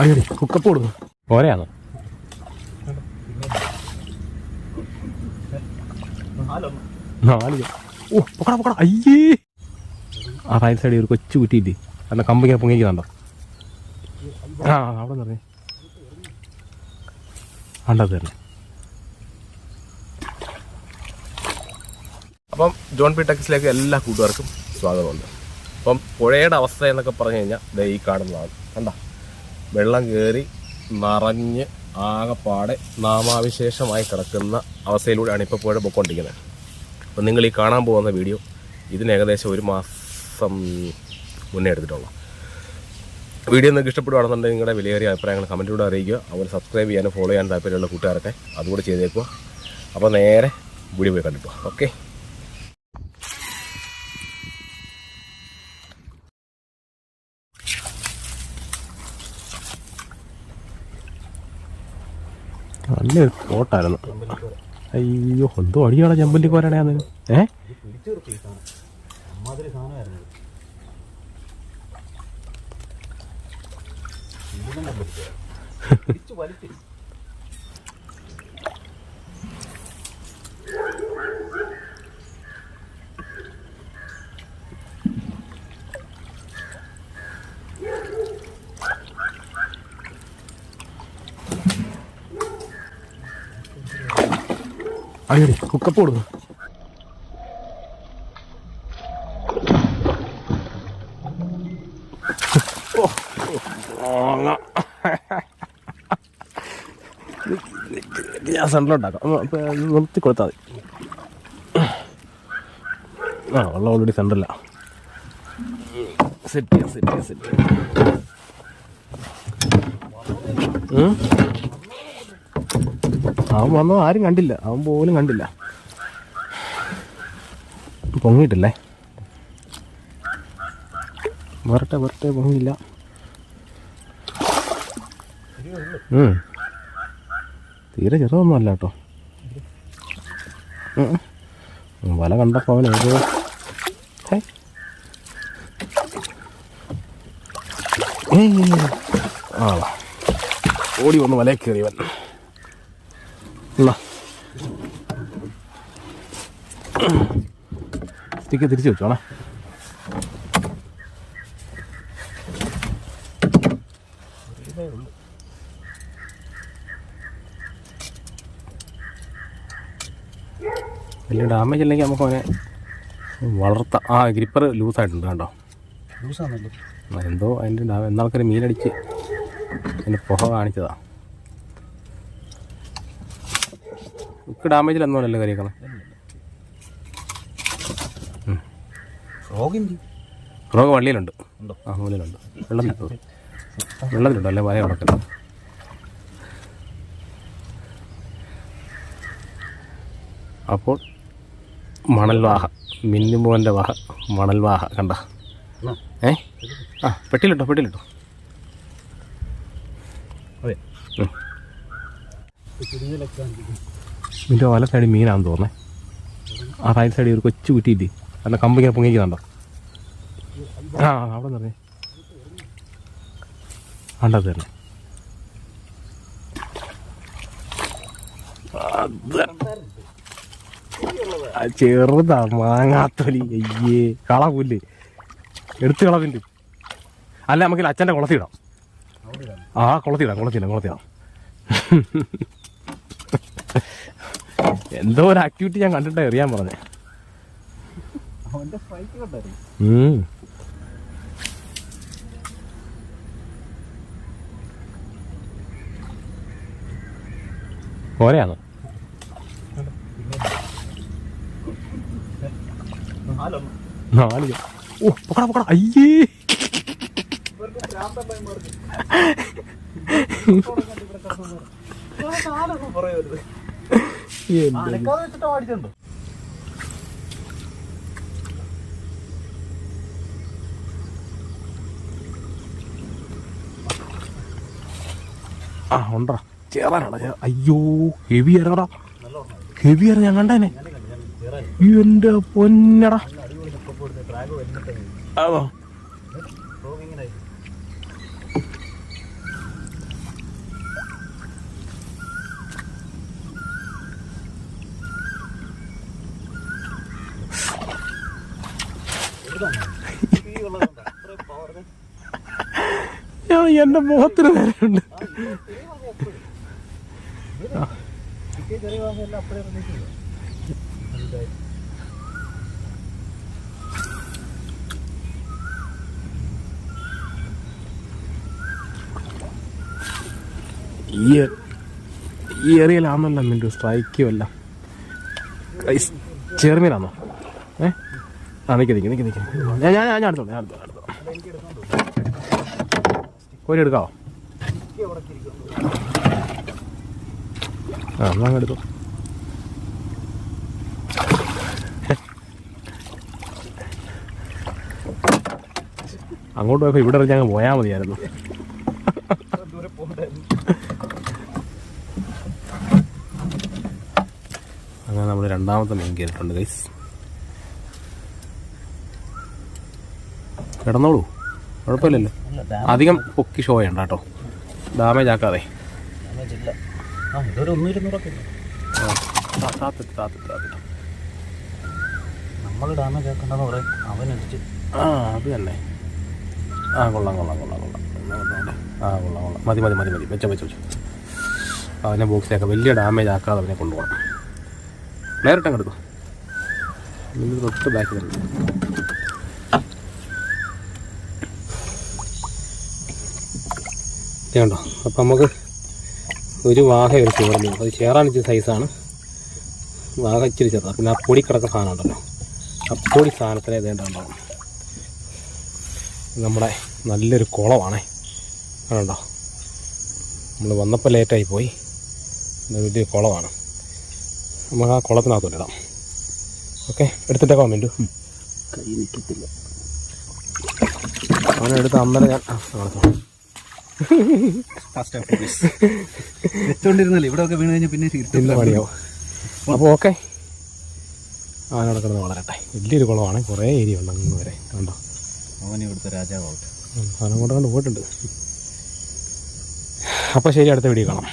അയ്യടി cookup കൊടുക്കും. പോരെയാണോ? നാല് ഓ പൊക്കട പൊക്കട. അയ്യേ. ആ റൈറ്റ് സൈഡിൽ ഒരു കൊച്ചു കുറ്റിയില്ലേ അന്ന കമ്പിങ്ങനെ പൊങ്ങിക്കുന്നുണ്ടോ ആ അവിടെ നിറഞ്ഞേ കണ്ടത് തന്നെ. അപ്പം ജോൺ പി ടെക്സിലേക്ക് എല്ലാ കൂട്ടുകാർക്കും സ്വാഗതമുണ്ട്. അപ്പം പുഴയുടെ അവസ്ഥ എന്നൊക്കെ പറഞ്ഞു കഴിഞ്ഞാൽ ദേ ഈ കാണുന്നതാണ്. കണ്ട? വെള്ളം കയറി നിറഞ്ഞ് ആകപ്പാടെ നാമാവിശേഷമായി കിടക്കുന്ന അവസ്ഥയിലൂടെയാണ് ഇപ്പോൾ പുഴ പൊയ്ക്കൊണ്ടിരിക്കുന്നത്. അപ്പം നിങ്ങൾ ഈ കാണാൻ പോകുന്ന വീഡിയോ ഇതിന് ഏകദേശം ഒരു മാസം മുന്നേ എടുത്തിട്ടുള്ളൂ. വീഡിയോ നിങ്ങൾക്ക് ഇഷ്ടപ്പെടുകയാണെന്നുണ്ടെങ്കിൽ നിങ്ങളുടെ വിലയേറിയ അഭിപ്രായങ്ങൾ കമന്റിലൂടെ അറിയിക്കുക. അതുപോലെ സബ്സ്ക്രൈബ് ചെയ്യാനും ഫോളോ ചെയ്യാൻ താല്പര്യമുള്ള കൂട്ടുകാരൊക്കെ അതുകൂടെ ചെയ്തേക്കുക. അപ്പോൾ നേരെ വീഡിയോ പോയി കണ്ടിട്ടോ ഓക്കെ നല്ലൊരു ഫോട്ടായിരുന്നു അയ്യോ എന്തോ അടിയാണ് ചെമ്പല്ലി കോരണയാന്ന്. ഏ? അയ്യടി കുക്കപ്പ് കൊടുക്കും. ഞാൻ സെന്ററിലോട്ടാക്കാം അപ്പോൾ നിർത്തി കൊടുത്താൽ മതി. ആ വെള്ളം ഓൾറെഡി സെന്ററില്ല സെറ്റ് ചെയ്യാം സെറ്റ് ചെയ്യാം സെറ്റ് ചെയ്യാം? അവൻ വന്നത് ആരും കണ്ടില്ല. അവൻ പോലും കണ്ടില്ല. പൊങ്ങിയിട്ടില്ലേ? വരട്ടെ വരട്ടെ പൊങ്ങിയില്ല. തീരെ ചെറുതൊന്നും അല്ല കേട്ടോ. വല കണ്ടപ്പോൾ അവൻ ഏതോ ഓടി വന്ന് വലയിൽ കയറിയവൻ എന്നാ സ്റ്റിക്ക് തിരിച്ചു വെച്ചോണേ വലിയ ഡാമേജ് ഇല്ലെങ്കിൽ നമുക്ക് അവനെ വളർത്താം. ആ ഗ്രിപ്പർ ലൂസായിട്ടുണ്ട് കേട്ടോ ലൂസാണല്ലോ എന്തോ അതിന്റെ ഡാമേജ്. എന്നാൾക്കൊരു മീനടിച്ച് അതിന്റെ പുക കാണിച്ചതാ. ഇക്ക് ഡാമേജിലൊന്നുമല്ലല്ലോ കറിയേക്കണം റോഗ് വള്ളിയിലുണ്ട്. ആ മൂലയിലുണ്ട് വെള്ളത്തിലുണ്ട്. വെള്ളത്തിലുണ്ട്. അല്ലേ? വല കിടക്കുന്നത് അപ്പോൾ മണൽവാഹ മിന്നുമോന്റെ വാഹ മണൽവാഹ കണ്ട? ഏ? ആ പെട്ടിയിലിട്ടോ പെട്ടിയിലിട്ടോ? ഉം. ഇതിന്റെ വല സൈഡിൽ മീനാണെന്ന് തോന്നേ ആ റൈറ്റ് സൈഡിൽ ഒരു കൊച്ചു കുറ്റിയില്ലേ അല്ല കമ്പിങ്ങനെ പൊങ്ങിക്കുന്നുണ്ടോ ആ അവിടെ നിറഞ്ഞേ കണ്ടത് തന്നെ. ചെറുതാ മാങ്ങാത്തൊലി. അയ്യേ കള പുല്ല് എടുത്ത് കളവിന്റെ. അല്ല നമുക്ക് അച്ഛന്റെ കുളത്തിടാം. ആ കുളത്തിടാം കുളത്തിടാം കുളത്തിടാം. എന്തോ ഒരു ആക്ടിവിറ്റി ഞാൻ കണ്ടിട്ട് എറിയാൻ പറഞ്ഞേ. ഉം. പോരെയാണോ നാല്? ഓ പൊക്കട പൊക്കട. അയ്യേ. എന്ത് ആ ഉണ്ടാ ചേറാനാണ് അയ്യോ ഹെവി ആരാടാ ഹെവി ആരാ ഞാൻ കണ്ടേനെ. എന്റെ പൊന്നടാ. അതോ എന്റെ മുഖത്തിന് നേരെയുണ്ട് ഈ ഈ ഏറിയയിലാണല്ലോ മിന്റു സ്ട്രൈക്കും എല്ലാം. ചെറുമീനാണോ ഏ? ആ നിൽക്കി നിൽക്കി നിൽക്കി നിൽക്കി ഞാൻ ഞാൻ ഞാൻ അടുത്തോളാം ഞാൻ എടുത്തോളാം കോരി എടുക്കാവോ ആ എന്നാ എടുത്തോ. അങ്ങോട്ട് പോയപ്പോൾ ഇവിടെ ഞങ്ങൾ പോയാൽ മതിയായിരുന്നു. അങ്ങനെ നമ്മൾ രണ്ടാമത്തെ മീൻ കയറിയിട്ടുണ്ട് ഗൈസ് കിടന്നോളൂ. കുഴപ്പമില്ലല്ലോ. അധികം പൊക്കി ഷോ ചെയ്യണ്ട കേട്ടോ. ഡാമേജ് ആക്കാതെ നമ്മൾ ഡാമേജ് ആക്കണ്ടെന്ന് പറയും. അവനടിച്ച് ആ അത് തന്നെ. ആ കൊള്ളാം കൊള്ളാം കൊള്ളാം കൊള്ളാം. ആ കൊള്ളാം കൊള്ളാം. മതി മതി മതി മതി. വെച്ച വെച്ച വെച്ചു. അവനെ ബോക്സിലേക്ക് വലിയ ഡാമേജ് ആക്കാതെ അവനെ കൊണ്ടുപോകണം. നേരിട്ടങ്ങെടുക്കും തൊട്ട് ബാക്കിൽ തന്നെ ഇതുണ്ടോ അപ്പം നമുക്ക് ഒരു വാഹ ഒരു ചോറുന്നു അത് ചേറാൻ ഇച്ചിരി സൈസാണ് വാഹ ഇച്ചിരി ചെറുതാണ് പിന്നെ ആ പൊടി കിടക്കുന്ന സാധനം ഉണ്ടല്ലോ. ആ പൊടി സാധനത്തിനെ ഇതേണ്ടുണ്ടാവും നമ്മുടെ നല്ലൊരു കുളമാണേ. അതുണ്ടോ നമ്മൾ വന്നപ്പോൾ ലേറ്റായി പോയി. വലിയ കുളമാണ്. നമുക്ക് ആ കുളത്തിനകത്തോട്ട് ഇടാം. ഓക്കെ എടുത്തിട്ടേക്കോ വേണ്ടു കൈ നിൽക്കത്തില്ല അവനെടുത്ത് അന്നേരം ഞാൻ ആ. വെച്ചോണ്ടിരുന്നല്ലേ ഇവിടെ ഒക്കെ വീണ് കഴിഞ്ഞാൽ പിന്നെ ഇന്ന് പണിയാവും അപ്പോൾ ഓക്കെ. അവനവിടെ കിടന്ന് വളരട്ടെ. വലിയൊരു കുളമാണ്. കുറേ ഏരിയ ഉണ്ട് അങ്ങ് വരെ. കണ്ടോ? അവൻ ഇവിടുത്തെ രാജാവ് അവനെ കൊണ്ട് കൊണ്ട് പോയിട്ടുണ്ട്. അപ്പോൾ ശരി അടുത്ത വീഡിയോ കാണാം.